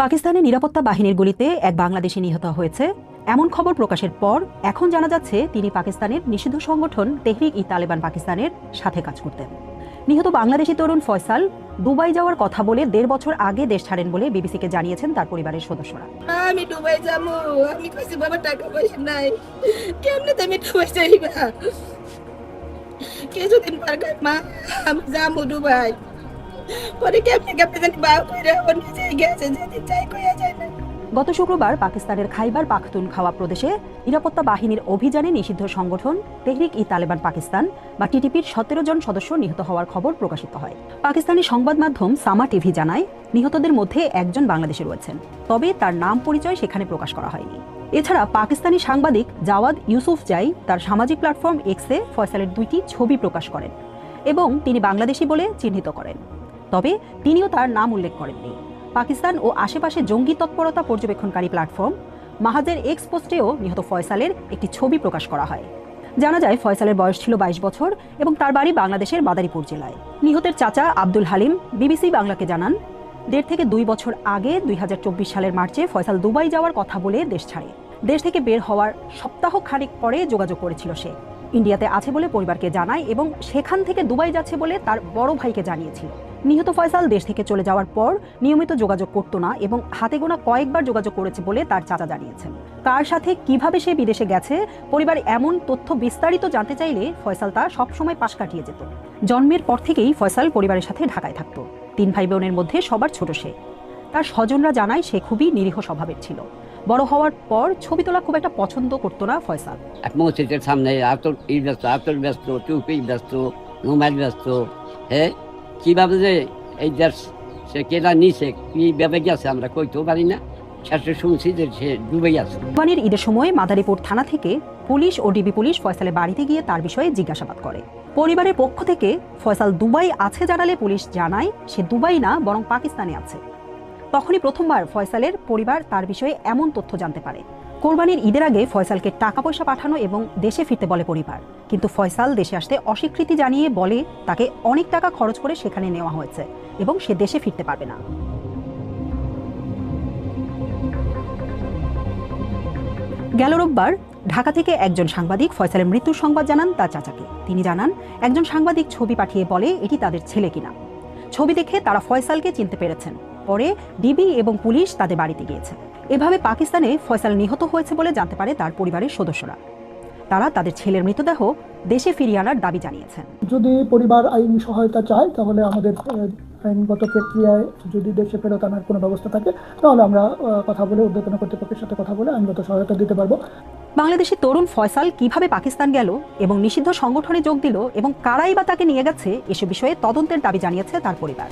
পাকিস্তানের নিরাপত্তা বাহিনীর গুলিতে এক বাংলাদেশি নিহত হয়েছে। এমন খবর প্রকাশের পর এখন জানা যাচ্ছে তিনি পাকিস্তানের নিষিদ্ধ সংগঠন তেহরিক ই তালেবান পাকিস্তানের সাথে কাজ করতেন। নিহত বাংলাদেশি তরুণ ফয়সাল দুবাই যাওয়ার কথা বলে দেড় বছর আগে দেশ ছাড়েন বলে বিবিসিকে জানিয়েছেন তার পরিবারের সদস্যরা। আমি দুবাই আমি কইছি, বাবা, টাকা পয়সা নাই। কেমনে তুমি দুবাই যাইবা? মা, আমি দুবাই। গত শুক্রবার পাকিস্তানের খাইবার পাখতুনখাওয়া প্রদেশে নিরাপত্তা বাহিনীর অভিযানে নিষিদ্ধ সংগঠন তেহরিক ই তালেবান পাকিস্তান বা টিটিপির সতেরো জন সদস্য নিহত হওয়ার খবর প্রকাশিত হয়। পাকিস্তানি সংবাদ মাধ্যম সামা টিভি জানায়, নিহতদের মধ্যে একজন বাংলাদেশে রয়েছেন, তবে তার নাম পরিচয় সেখানে প্রকাশ করা হয়নি। এছাড়া পাকিস্তানি সাংবাদিক জাওয়াদ ইউসুফ জাই তার সামাজিক প্ল্যাটফর্ম এক্সে ফয়সালের দুইটি ছবি প্রকাশ করেন এবং তিনি বাংলাদেশি বলে চিহ্নিত করেন। তবে তিনিও তার নাম উল্লেখ করেননি। পাকিস্তান ও আশেপাশে জঙ্গি তৎপরতা পর্যবেক্ষণকারী প্ল্যাটফর্ম মাহাজের এক্স পোস্টেও নিহত ফয়সালের একটি ছবি প্রকাশ করা হয়। জানা যায়, ফয়সালের বয়স ছিল বাইশ বছর এবং তার বাড়ি বাংলাদেশের মাদারীপুর জেলায়। নিহতের চাচা আব্দুল হালিম বিবিসি বাংলাকে জানান, দেড় থেকে দুই বছর আগে দুই হাজার চব্বিশ সালের মার্চে ফয়সাল দুবাই যাওয়ার কথা বলে দেশ ছাড়ে। দেশ থেকে বের হওয়ার সপ্তাহ খানিক পরে যোগাযোগ করেছিল সে। ইন্ডিয়াতে আছে বলে পরিবারকে জানায় এবং সেখান থেকে দুবাই যাচ্ছে বলে তার বড় ভাইকে জানিয়েছিল। নিহত ফয়সাল দেশ থেকে চলে যাওয়ার পর নিয়মিত যোগাযোগ করতো না এবং হাতে গোনা কয়েকবার যোগাযোগ করেছে বলে তার চাচা জানিয়েছেন। কার সাথে কীভাবে সে বিদেশে গেছে, পরিবার এমন তথ্য বিস্তারিত জানতে চাইলে ফয়সাল তা সবসময় পাশ কাটিয়ে যেত। জন্মের পর থেকেই ফয়সাল পরিবারের সাথে ঢাকায় থাকত। তিন ভাই বোনের মধ্যে সবার ছোট সে। তার স্বজনরা জানায় সে খুবই নিরীহ স্বভাবের ছিল। বড় হওয়ার পর ছবি তোলা খুব একটা পছন্দ করতো না ফয়সাল। মসজিদের সামনে আতর ব্যস্ত আতর ব্যস্ত, টুপি ব্যস্ত ব্যস্ত হ্যাঁ? কীভাবে যে এই দেশ সে কেনা নিছে কীভাবে গেছে আমরা কইতেও পারি না। শেষে শুনছি যে সে ডুবে গেছে। কোরবানির ঈদের সময় মাদারীপুর থানা থেকে পুলিশ ও ডিবি পুলিশ ফয়সালের বাড়িতে গিয়ে তার বিষয়ে জিজ্ঞাসাবাদ করে। পরিবারের পক্ষ থেকে ফয়সাল দুবাই আছে জানালে পুলিশ জানায় সে দুবাই না, বরং পাকিস্তানে আছে। তখনই প্রথমবার ফয়সালের পরিবার তার বিষয়ে এমন তথ্য জানতে পারে। কোরবানির ঈদের আগে ফয়সালকে টাকা পয়সা পাঠানো এবং দেশে ফিরতে বলে পরিবার। কিন্তু ফয়সাল দেশে আসতে অস্বীকৃতি জানিয়ে বলে তাকে অনেক টাকা খরচ করে সেখানে নেওয়া হয়েছে এবং সে দেশে ফিরতে পারবে না। গেল রোববার ঢাকা থেকে একজন সাংবাদিক ফয়সালের মৃত্যুর সংবাদ জানান তার চাচাকে। তিনি জানান, একজন সাংবাদিক ছবি পাঠিয়ে বলে এটি তাদের ছেলে কিনা। ছবি দেখে তারা ফয়সালকে চিনতে পেরেছেন। পরে ডিবি এবং পুলিশ তাদের বাড়িতে গিয়েছে। এভাবে পাকিস্তানে ফয়সাল নিহত হয়েছে বলে জানতে পারে তার পরিবারের সদস্যরা। তারা তাদের ছেলের মৃতদেহ দেশে ফিরিয়ে আনার দাবি জানিয়েছেন। যদি পরিবার আইনি সহায়তা চায় তাহলে আমাদের আইনগত প্রক্রিয়ায় যদি দেশে ফেরত আনার কোনো ব্যবস্থা থাকে তাহলে আমরা কথা বলে উদ্যোতন কর্তৃপক্ষের সাথে কথা বলে আইনগত সহায়তা দিতে পারব। বাংলাদেশি তরুণ ফয়সাল কীভাবে পাকিস্তান গেল এবং নিষিদ্ধ সংগঠনে যোগ দিল এবং কারাই বা তাকে নিয়ে গেছে এসব বিষয়ে তদন্তের দাবি জানিয়েছে তার পরিবার।